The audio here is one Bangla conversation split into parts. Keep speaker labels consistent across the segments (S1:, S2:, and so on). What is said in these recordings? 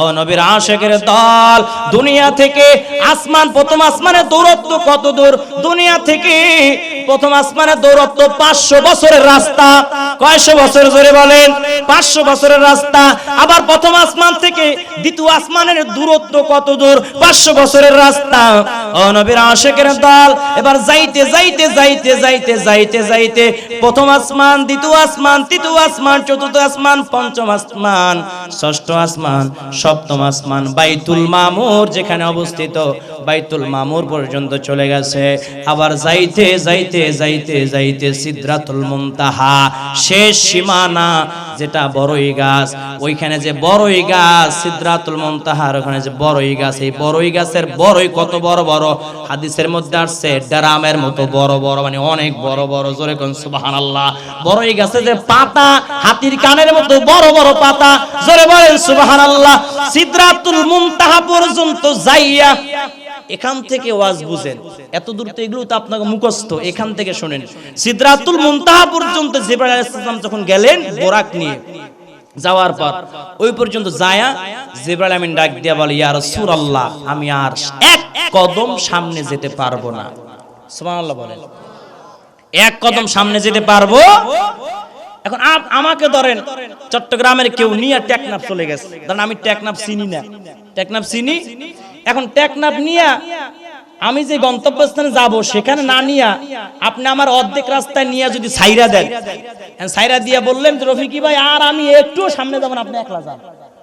S1: ও নবীর আশেকের দল, দুনিয়া থেকে আসমান, প্রথম আসমানের দূরত্ব কত দূর? দুনিয়া থেকে প্রথম আসমানের দূরত্ব পাঁচশো বছরের রাস্তা। কয়শো বছর জোরে বলেন? পাঁচশো বছরের রাস্তা। আবার প্রথম আসমান থেকে দ্বিতীয় আসমানের দূরত্ব কত দূর? পাঁচশো বছরের রাস্তা। ও নবীর আশেকের দল, এবার যাইতে যাইতে যাইতে যাইতে যাইতে যাইতে প্রথম আসমান, দ্বিতীয় আসমান, তৃতীয় আসমান, চতুর্থ আসমান, পঞ্চম আসমান, ষষ্ঠ আসমান সপ্তম আসমান বাইতুল মামুর যেখানে অবস্থিত। বাইতুল মামুর পর্যন্ত চলে গেছে। আবার যাইতে যাইতে যাইতে যাইতে সিদ্রাতুল মুনতাহা, শেষ সীমানা যেটা বড়ই গাছ, ওইখানে যে বড়ই গাছ, সিদ্রাতুল মুনতাহার ওখানে যে বড়ই গাছ, এই বড়ই গাছের বড়ই কত বড় বড় হাদিসের মধ্যে আসছে, ড্রামের মতো বড় বড় মানে অনেক বড় বড়, জোরে কোন সুবহানাল্লাহ। বড়ই গাছে যে পাতা, হাতির কানের মতো বড় বড় পাতা, জোরে বলেন সুবহানাল্লাহ। সিদ্রাতুল মুনতাহা পর্যন্ত যাইয়া এখান থেকে ওয়াজ বুঝেন। এত দূর তো এগুলো তো আপনাকে মুখস্থ। এখান থেকে শুনেন। সিদ্রাতুল মুনতাহা পর্যন্ত জিবরাইল আলাইহিস সালাম যখন গেলেন বোরাক নিয়ে যাওয়ার পর ওই পর্যন্ত যায়া জিবরাইল আমিন ডাক দিয়া বলে ইয়া রাসূলুল্লাহ আমি আর এক কদম সামনে যেতে পারব না। সুবহানাল্লাহ বলেন। এক কদম সামনে যেতে পারব? এখন আমাকে ধরেন চট্টগ্রামের কেউ নিয়ে টেকনাফ চলে গেছে। ধরেন আমি টেকনাফ চিনি না। টেকনাফ চিনি? এখন টেকনাফ নিয়া আমি যে গন্তব্যস্থানে যাব, সেখানে না নিয়া আপনি আমার অর্ধেক রাস্তায় নিয়ে যদি সাইরা দেন। সাইরা দিয়া বললেন যে, রফিকি ভাই, আর আমি একটু সামনে যাবেন আপনি একলা যান।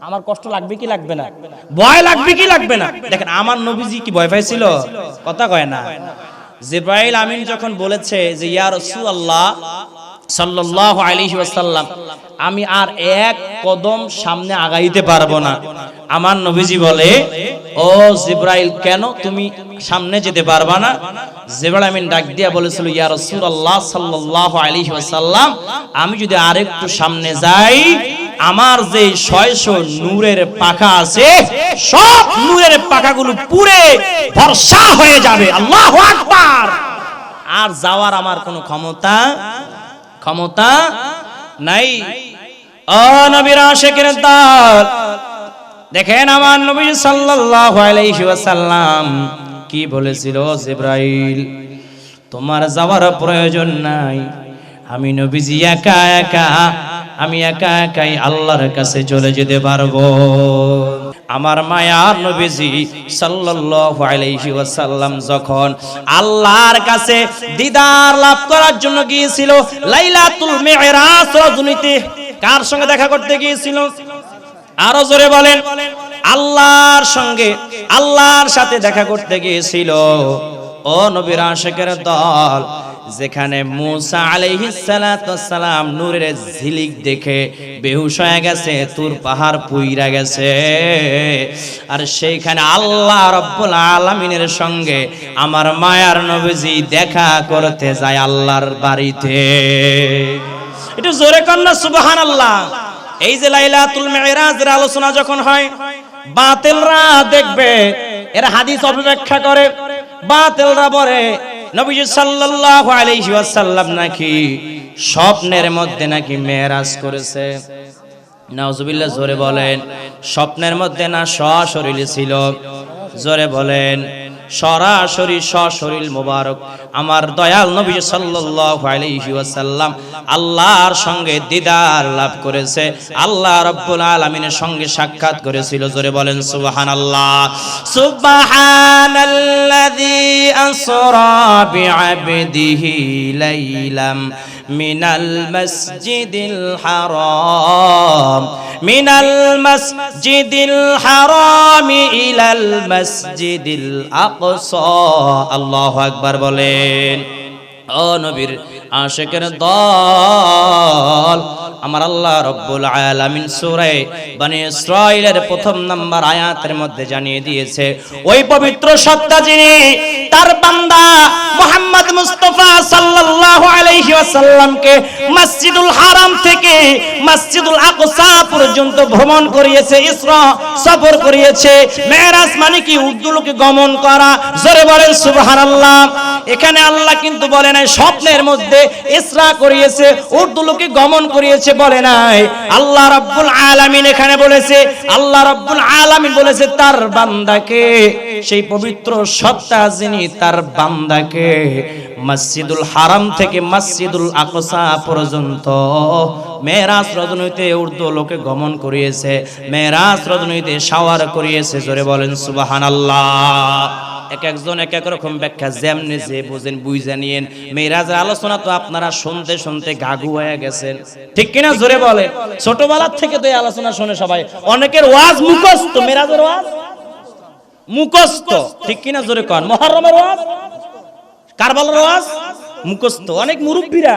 S1: আমার কষ্ট লাগবে কি লাগবে না? ভয় লাগবে কি লাগবে না? দেখেন, আমার নবীজি কি ভয় পাইছিল? কথা কয় না। জিব্রাইল আমিন যখন বলেছে যে, ইয়া রাসূলুল্লাহ সাল্লাল্লাহু আলাইহি ওয়াসাল্লাম, আমি আর এক কদম সামনে আগাইতে পারব না। আমার নবীজি বলে, ও জিব্রাইল, কেন তুমি সামনে যেতে পারবা না? ডাক দিয়া বলেছিল রাসূলুল্লাহ সাল্লাল্লাহু আলাইহি ওয়াসাল্লাম, আমি যদি আরেকটু সামনে যাই, আমার যে ছয়শো নূরের পাখা আছে, সব নূরের পাখাগুলো পুরে ভরসা হয়ে যাবে। আল্লাহ আর যাওয়ার আমার কোনো ক্ষমতা ক্ষমতা নাই। ও নবীর আশেকের দল। দেখেন আমার নবী সাল্লাল্লাহু আলাইহি ওয়াসাল্লাম কি বলেছিল, জিব্রাইল, তোমার যাওয়ার প্রয়োজন নাই। আমি নবীজি একা একা আমি একা একাই আল্লাহর কাছে চলে যেতে পারব। আমার মায়ার নবীজি সাল্লাল্লাহু আলাইহি ওয়াসাল্লাম যখন আল্লাহর কাছে দিদার লাভ করার জন্য গিয়েছিল, লাইলাতুল মিরাজ রজনীতে, কার সঙ্গে দেখা করতে গিয়েছিল? আরও জোরে বলেন, আল্লাহর সঙ্গে, আল্লাহর সাথে দেখা করতে গিয়েছিল। ও নবীর আশেকের দল, যেখানে মুসা আলাইহিস সালাম নূরের ঝিলিক দেখে বেহুশ হয়ে গেছে, তুর পাহাড় পুইরা গেছে। আর সেইখানে আল্লাহ রব্বুল আলামিনের সঙ্গে আমার মায়ার নবীজি দেখা করতে যায় আল্লাহর বাড়িতে। একটু জোরে কন্যা সুবহানাল্লাহ। এই যে লাইলাতুল মিরাজের আলোচনা যখন হয়, বাতিলরা দেখবে এর হাদিস অপেক্ষা করে, বাতেলরা বলে, নবীজি সাল্লাল্লাহু আলাইহি ওয়াসাল্লাম নাকি স্বপ্নের মধ্যে নাকি মেরাজ করেছে। নাউজুবিল্লাহ, জোরে বলেন, স্বপ্নের মধ্যে না সশরীরে ছিল? জোরে বলেন সরাসরি সশরীর মোবারক। আমার দয়াল নবী সাল্লাল্লাহু আলাইহি ওয়াসাল্লাম আল্লাহর সঙ্গে দিদার লাভ করেছে। আল্লাহ রাব্বুল আলামিনের সঙ্গে সাক্ষাৎ করেছিল। জোরে বলেন, সুবহানাল্লাহ। সুবহানাল্লাযী আসরা বিআবদিহি লাইলাম। মিনাল মসজিদিল হারাম, মিনাল মসজিদিল হারাম ইলাল মসজিদিল আকসা। আল্লাহু আকবার বলেন, ও নবীর আশেকের দল আমার আল্লাহ রব্বুল আলামিন সূরা বনি ইসরাইলের প্রথম নাম্বার আয়াতের মধ্যে জানিয়ে দিয়েছে, ওই পবিত্র সত্তা যিনি তার বান্দা মুহাম্মদ মুস্তাফা সাল্লাল্লাহু আলাইহি ওয়াসাল্লামকে মসজিদুল হারাম থেকে মসজিদুল আকসা পর্যন্ত ভ্রমণ করিয়েছে, ইসরা সফর করিয়েছে মেরাজ মানে কি? উর্দুলোকে গমন করা। জোরে বলেন, সুবহানাল্লাহ। এখানে আল্লাহ কিন্তু বলে নাই, স্বপ্নের মধ্যে ইসরা করিয়েছে উর্দুলোকে গমন করিয়েছে। বলে নাই। আল্লাহ রাব্বুল আলামিন এখানে বলেছে, আল্লাহ রাব্বুল আলামিন বলেছে, তার বান্দাকে, সেই পবিত্র সত্তা যিনি তার বান্দাকে মসজিদুল হারাম থেকে মসজিদুল আকসা পর্যন্ত মেরাজ রজনীতে উর্দু লোকে গমন করিয়েছে মেরাজ রজনীতে শাওয়ার করিয়েছে। জোরে বলেন, সুবহানাল্লাহ। এক একজন এক এক রকম ব্যাখ্যা যেমনি যে বুঝেন, বুঝে নিয়েন। মেয়েরাজের আলোচনা তো আপনারা শুনতে শুনতে গাগু হয়ে গেছেন। ঠিক কিনা জোরে বলে ছোটবেলার থেকে তো এই আলোচনা শুনে সবাই, অনেকের ওয়াজ মুখস্থ। মেয়েরাজের ওয়াজ? মুখস্থ। ঠিক কিনা জোরে কন? মহরমের ওয়াজ? কারবালার ওয়াজ? মুখস্থ। অনেক মুরব্বীরা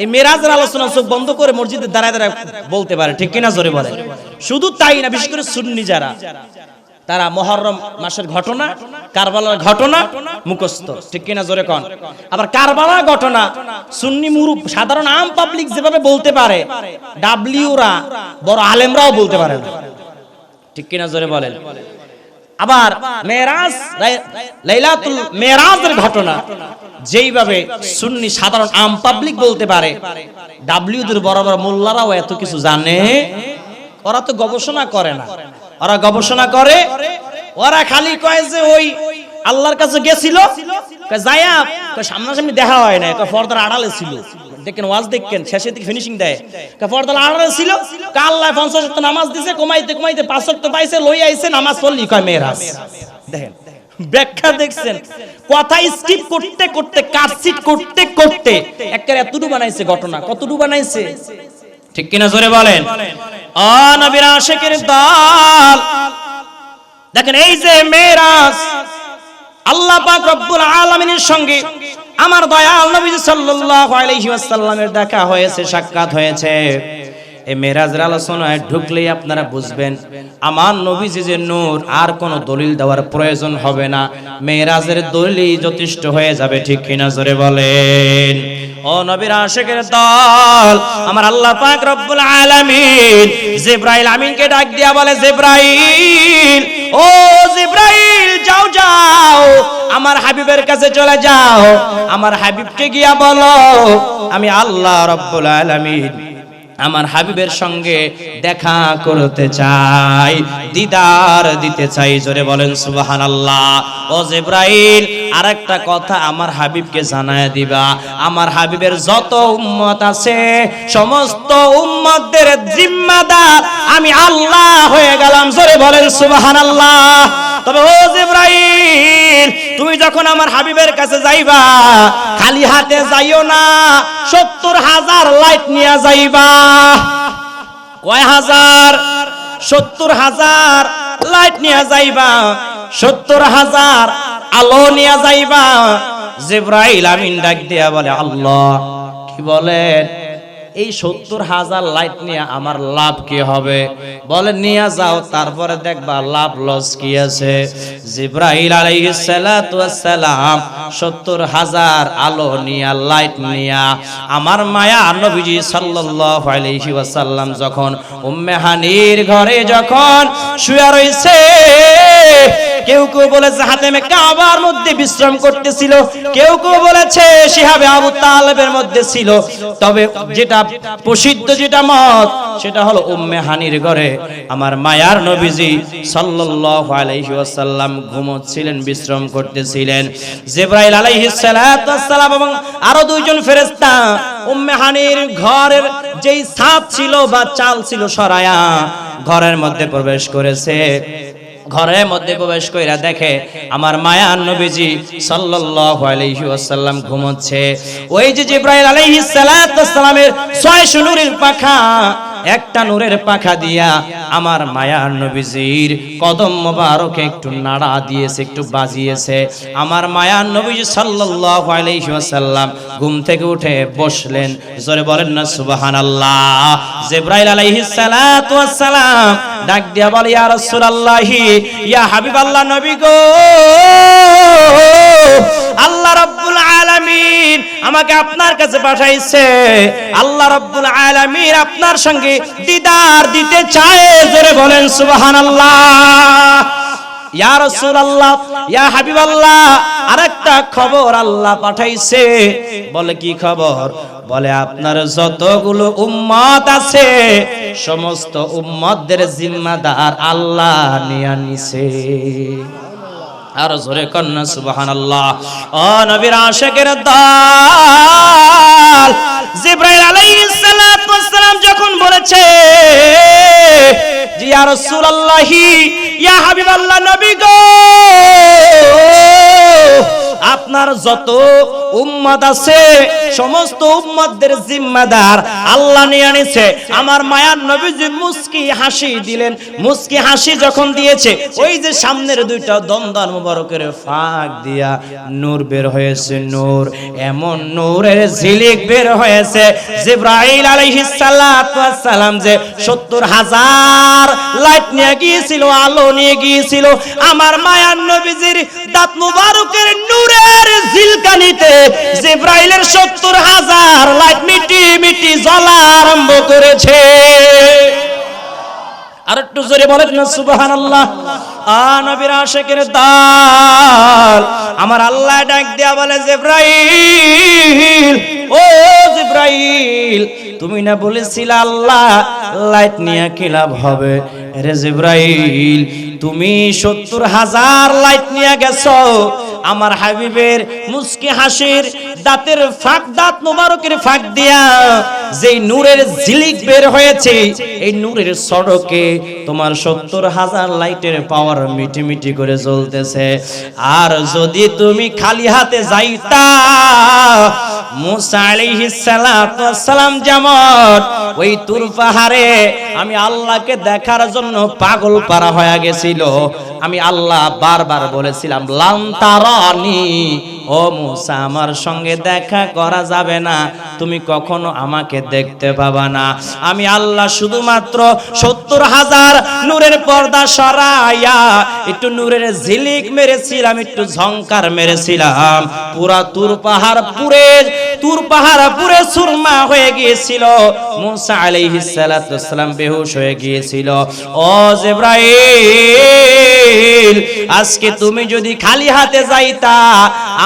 S1: এই মেরাজের আলোচনা চোখ বন্ধ করে মসজিদে দাঁড়ায় দাঁড়ায় বলতে পারে। ঠিক কিনা জোরে বলে শুধু তাই না, বিশেষ করে সুন্নি যারা। তারা মহরম মাসের ঘটনা, কারবালার ঘটনা মুখস্থ। ঠিক কিনা জোরে কন? আবার কারবালার ঘটনা, সুন্নি মুরুব, সাধারণ আম পাবলিক যেভাবে বলতে পারে, ডাব্লিউরা বড় আলেমরাও বলতে পারে না। ঠিক কিনা জোরে বলেন? আবার মেরাজ লাইলাতুল মেরাজের ঘটনা, যেইভাবে সুন্নি সাধারণ আম পাবলিক বলতে পারে, ডাব্লিউদের বড় বড় মোল্লারাও এত কিছু জানে, ওরা তো গবেষণা করে না। ওরা গবেষণা করে, ওরা খালি কয় যে ওই আল্লাহর কাছে গেছিল যায়া সামনাসামনি দেখা হয় না কয় পর্দার আড়ালে ছিল। নামাজ দিছে কমাইতে কমাইতে পাঁচ পাইছে নামাজ পড়লি, কয় ব্যাখ্যা দেখছেন করতে করতে করতে করতে বানাইছে ঘটনা, কতটুকু বানাইছে? ঠিক কিনা জোরে বলেন? অ নবীর আশিকের দল। দেখেন এই যে মেরাজ আল্লাহ পাক রব্বুল আলামিনের সঙ্গে আমার দয়াল নবী সাল্লাল্লাহু আলাইহি ওয়াসাল্লামের দেখা হয়েছে, সাক্ষাৎ হয়েছে। এই মেরাজের আলোচনায় ঢুকলেই আপনারা বুঝবেন, আমার নবীজি যে নূর, আর কোনো দলিল দেওয়ার প্রয়োজন হবে না। মেরাজের দলিলই যথেষ্ট হয়ে যাবে, ঠিক কিনা জোরে বলেন। ও নবীর আশিকের দল, আমার আল্লাহ পাক রব্বুল আলামিন জিব্রাইল আমিনকে ডাক দিয়া বলে, জিব্রাইল, ও জিব্রাইল, যাও যাও, আমার হাবিবের কাছে চলে যাও, আমার হাবিবকে গিয়া বলো, আমি আল্লাহ রব্বুল আলামিন আমার হাবিবের সঙ্গে দেখা করতে চাই, দিদার দিতে চাই, জোরে বলেন সুবাহান আল্লাহ ও জিব্রাইল, আরেকটা কথা আমার হাবিবকে জানায় দিবা। আমার হাবিবের যত উম্মত আছে, সমস্ত উম্মতদের জিম্মাদার আমি আল্লাহ হয়ে গেলাম, জোরে বলেন সুবাহান আল্লাহ তবে ও জিব্রাইল, তুমি যখন আমার হাবিবের কাছে যাইবা, খালি হাতে যাইও না, সত্তর হাজার লাইট নিয়ে যাইবা। কয় হাজার? সত্তর হাজার লাইট নিয়ে যাইবা, সত্তর হাজার আলো নিয়ে যাইবা। জিব্রাইল আমিন ডাক দিয়া বলে, আল্লাহ, কি বলেন? এই সত্তর হাজার লাইট নিয়ে আমার লাভ কি হবে? বলে, নিয়ে যাও, তারপরে দেখবা লাভ লস কি আছে। জিব্রাহিল আলাইহিস সালাতু সালাম সত্তর হাজার আলো নিয়া, লাইট নিয়া, আমার মায়া নবীজি সাল্লাল্লাহু আলাইহি ওয়াসাল্লাম যখন উম্মে হানির ঘরে যখন শুয়ে রইছে কেউ কেউ বলেছে হাতেমে কাবার মধ্যে বিশ্রাম করতেছিল। কেউ কেউ বলেছে শিহাবে আবু তালেবের মধ্যে ছিল। তবে যেটা প্রসিদ্ধ যেটা মত, সেটা হলো উম্মে হানির ঘরে আমার মায়ার নবীজি সাল্লাল্লাহু আলাইহি ওয়াসাল্লাম ঘুমোচ্ছিলেন, বিশ্রাম করতেছিলেন। জিবরাইল আলাইহিস ওয়াসসালাম এবং আরও দুইজন ফেরেশতা উম্মে হানির ঘরের যেই ছাদ ছিল বা চাল ছিল সরায়া, ঘরের মধ্যে প্রবেশ করেছে। ঘরের মধ্যে প্রবেশ কইরা দেখে আমার মায়া নবীজি সাল্লাল্লাহু আলাইহি ওয়াসাল্লাম ঘুমোচ্ছে। ওই যে জিব্রাইল আলাইহিস সালামের ছয় নূরের পাখা একটা নূরের পাখা দিয়া আমার মায়ার নবীজির কদম মোবারকে একটু নাড়া দিয়েছে, একটু বাজিয়েছে। আমার মায়ার নবীজি সাল্লাল্লাহু আলাইহি ওয়াসাল্লাম ঘুম থেকে উঠে বসলেন। জোরে বলেন না, সুবহানাল্লাহ। জিব্রাইল আলাইহিস সালাতু ওয়াসসালাম ডাক দিয়া বলে, ইয়া রাসূলুল্লাহি, ইয়া হাবিবাল্লাহ নবী গো! আল্লাহ রাব্বুল আলামিন আমাকে আপনার কাছে পাঠাইছে। আল্লাহ রাব্বুল আলামিন আপনার সঙ্গে দিদার দিতে চায়, জোরে বলেন সুবহানাল্লাহ। ইয়া রাসূলুল্লাহ, ইয়া হাবিবাল্লাহ, আরেকটা খবর আল্লাহ পাঠাইছে। বলে কি খবর? বলে আপনার যতগুলো উম্মত আছে, সমস্ত উম্মতদের জিম্মাদার আল্লাহ নিয়ে নিছে। আর জোরে কন্যা, সুবহানাল্লাহ। ও নবীর আশেকের দল। জিব্রাইল আলাইহিস সালাতু সালাম যখন বলেছে জি ইয়া রাসূলুল্লাহ, ইয়া হাবিবাল্লাহ নবী গো, আপনার যত উম্মত আছে, সমস্ত উম্মতদের জিম্মাদার। আল্লাহ নিয়ে আনিছে। আমার মায়ার নবীজি মুস্কি হাসি দিলেন। মুস্কি হাসি যখন দিয়েছে, ওই যে সামনের দুইটা দমদান মুবারকের ফাঁক দিয়া নূর বের হয়েছে নূর। এমন নূরের ঝিলিক বের হয়েছে, জিব্রাইল আলাইহিস সালাম যে 70 হাজার লাইট নিয়ে গিয়েছিল, আলো নিয়ে গিয়েছিল। আমার মায়ার নবীজির দাঁত মুবারকের নূরের ঝিলকানিতে জিব্রাইলের 70 হাজার লাইট মিটি মিটি জ্বলা আরম্ভ করেছে। আর একটু জোরে বলেন না, সুবহানাল্লাহ। আ নবীর আশিকের দাল। আমার আল্লাহ ডাক দেয়া বলে, জিব্রাইল, ও জিব্রাইল, তুমি না বলেছিলে আল্লাহ, লাইট নিয়ে লাভ হবে? রে জিব্রাইল তুমি সত্তর হাজার লাইট নিয়ে গেছো। আমার হাবিবের মুস্কি হাসির দাঁতের ফাঁক, দাঁত মোবারকের ফাঁক দিয়া যে নূরের ঝিলিক বের হয়েছে, এই নূরের সড়কে তোমার সত্তর হাজার লাইটের পাওয়ার মিটি মিটি করে চলতেছে আর যদি তুমি খালি হাতে যাইতা মুসা আলাইহিস সালাতু সালাম যেমন, ওই পাহাড়ে আমি আল্লাহকে দেখার জন্য পাগল পারা হয়ে গেছিল। আমি আল্লাহ বারবার বলেছিলাম লান্তারানি ও মুসা, আমার সঙ্গে দেখা করা যাবে না। তুমি কখনো আমাকে দেখতে পাবা না। আমি আল্লাহ শুধুমাত্র সত্তর হাজার নূরের পর্দা সরাইয়া একটু নূরের ঝিলিক মেরেছিলাম, একটু ঝংকার মেরেছিলাম। পুরা তুর পাহাড় পুরে তুর পাহাড় পুরে সুরমা হয়ে গিয়েছিল। মুসা আলাইহিস সালাতু সালাম বেহুশ হয়ে গিয়েছিল। ও জিব্রাইল, আজকে তুমি যদি খালি হাতে যাইতা,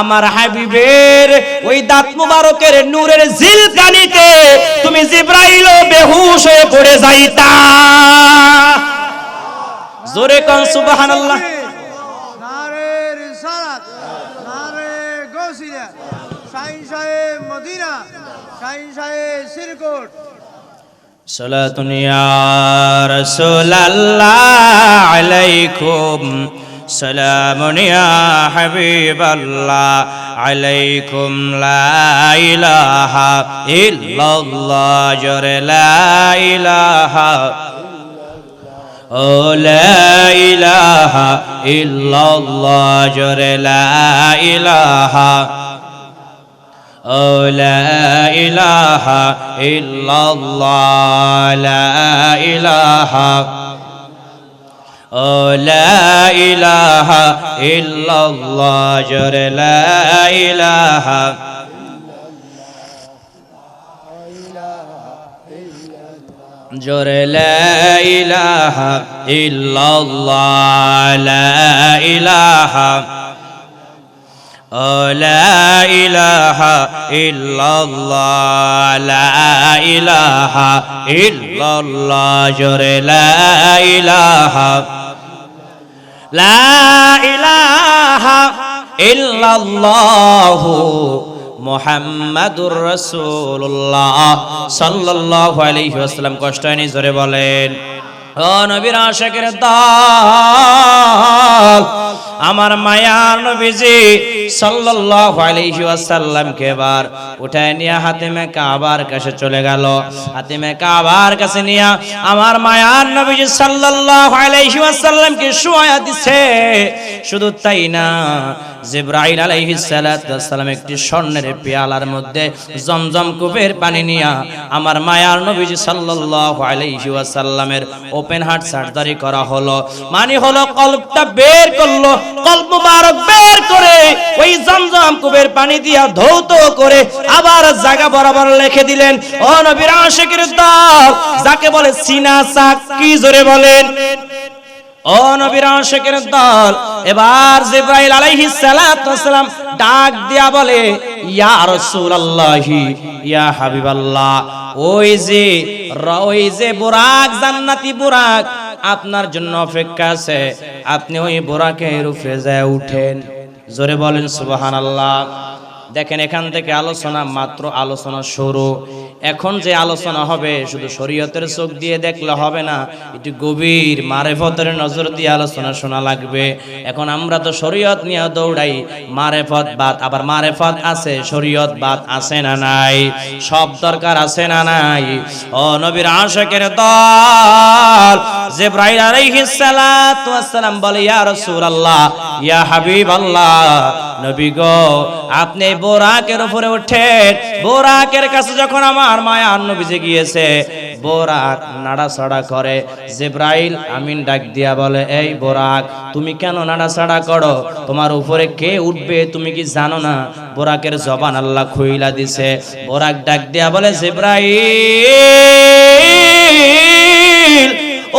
S1: আমার হাবিবের ওই দাঁত মুবারকের নূরের জিলকানিতে তুমি জিব্রাইলও বেহুশ হয়ে পড়ে যাইতা। জোরে কোন সুবহানাল্লাহ।
S2: নারে রিসালাত নারে গৌসিয়া শাহিন সাহেব মদিনা শাহিন সাহেব সিরকোট
S1: صلاة يا رسول الله عليكم سلام يا حبيب الله عليكم لا إله إلا الله جر لا إله ও লা ইলাহা ইল্লাল্লাহ জোরে লা ইলাহা ও লা ইলাহা ইল্লাল্লাহ লা ইলাহা ও লা ইলাহা ইল্লাল্লাহ জোরে লা ইলাহা জোরে লা ইলাহা ইল্লাল্লাহ লা ইলাহা ও লা ইলাহা ইল্লাল্লাহ লা ইলাহা ইল্লাল্লাহ জোরে লা ইলাহা লা ইলাহা ইল্লাল্লাহু মোহাম্মদুর রসুল্লাহ সাল্লাল্লাহু আলাইহি ওয়াসাল্লাম। কষ্ট হয়নি? জোরে বলেন। ও নবীর আশিকের দল আমার মায়ার নবীজি সাল্লাল্লাহু আলাইহি ওয়াসাল্লামকে এবার উঠায় নিয়ে হাতিমে কাবার কাছে চলে গেল। হাতিমে কাবার কাছে নিয়া আমার মায়ার নবীজি সাল্লাল্লাহু আলাইহি ওয়াসাল্লামকে শুয়ায়া দিছে। শুধু তাই না জিব্রাইল আলাইহিস সালাতু ওয়াসসালাম একটি স্বর্ণের পেয়ালার মধ্যে জমজম কূপের পানি নিয়া আমার মায়ার নবীজি সাল্লাল্লাহু আলাইহি ওয়াসাল্লামের ওপেন হার্ট সার্জারি করা হলো। মানে হলো কল্পটা বের করল, কল্প মুবারক বের করে ওই জমজম কূপের পানি দিয়া ধৌত করে আবার জায়গা বরাবর লিখে দিলেন। ও নবীর আশিকের দল যাকে বলে সিনা সাক, কি জোরে বলেন? ও দল, এবার জিব্রাইল আলাইহিস সালাতু ওয়াসসালাম ডাক দিয়া বলে, ইয়া রাসূলুল্লাহি, ইয়া হাবিবাল্লাহ, ওই যে ওই যে বুরাক, জান্নাতি বুরাক, আপনার জন্য অপেক্ষা আছে, আপনি ওই বুরাকের উপরে যায় উঠেন। জোরে বলেন সুবহানাল্লাহ। দেখেন, এখান থেকে আলোচনা মাত্র আলোচনা শুরু। এখন যে আলোচনা হবে, শুধু শরীয়তের চোখ দিয়ে দেখলে হবে না, একটু গভীর মারেফতের নজর দিয়ে আলোচনা শোনা লাগবে। এখন আমরা তো শরীয়ত নিয়ে দৌড়াই, মারেফত বাদ, আবার মারেফত আছে, শরীয়ত বাদ আছে না নাই? সব দরকার আছে না নাই? ও নবীর আশিকের দল, জিব্রাইল আলাইহিস সালাতু ওয়াস সালাম বলে, ইয়া রাসূলুল্লাহ, ইয়া হাবিবাল্লাহ, নবী গো, আপনি বোরাকের উপরে উঠে, বোরাকের কাছে যখন আমার মায়া নবীজি গিয়েছে, বোরাক নাড়াচাড়া করে, জিব্রাইল আমিন ডাক দিয়া বলে, এই বোরাক, তুমি কেন নাড়াচাড়া করো? তোমার উপরে কে উঠবে তুমি কি জানো না? বোরাকের জবান আল্লাহ খুইলা দিছে। বোরাক ডাক দিয়া বলে, জিব্রাইল,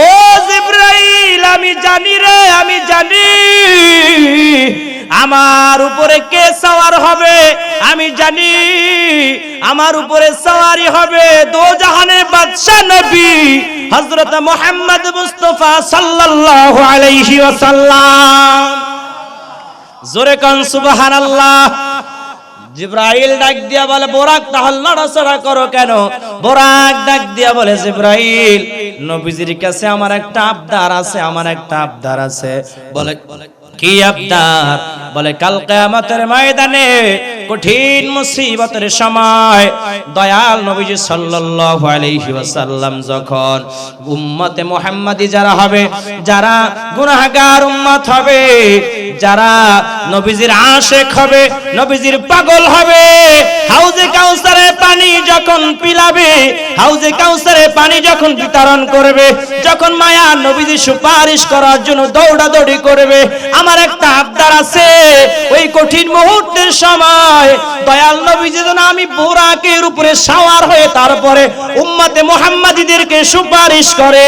S1: ও জিব্রাইল, আমি জানি রে, আমি জানি আমার উপরে কে সওয়ার হবে? আমি জানি আমার উপরে সওয়ারি হবে দো জাহানের বাদশা নবী হযরত মুহাম্মদ মুস্তাফা সাল্লাল্লাহু আলাইহি ওয়াসাল্লাম। জোরে কান, সুবহানাল্লাহ। জিব্রাইল ডাক দিয়া বলে, বোরাক তাহলে নড়াচড়া করো কেন? বোরাক ডাক দিয়া বলে, জিব্রাইল, নবীজির কাছে আমার একটা আবদার আছে, আমার একটা আবদার আছে। বলে কি আবদার? বলে কাল কিয়ামতের ময়দানে কঠিন মুসিবতের সময় দয়াল নবীজি সাল্লাল্লাহু আলাইহি ওয়াসাল্লাম যখন উম্মতে মুহাম্মাদি যারা হবে, যারা গুনাহগার উম্মত হবে, যারা নবীজির আশেক হবে, নবীজির পাগল হবে, হাউজে কাউসারে পানি যখন পিলাবে, হাউজে কাউসারে পানি যখন বিতরণ করবে, যখন মায়া নবীজি সুপারিশ করার জন্য দৌড়াদৌড়ি করবে, আমার একটা আবদার আছে, ওই কঠিন মুহূর্তের সময় উপরে হয়ে তারপরে উম্মতে মুহাম্মাদিদেরকে সুপারিশ করে।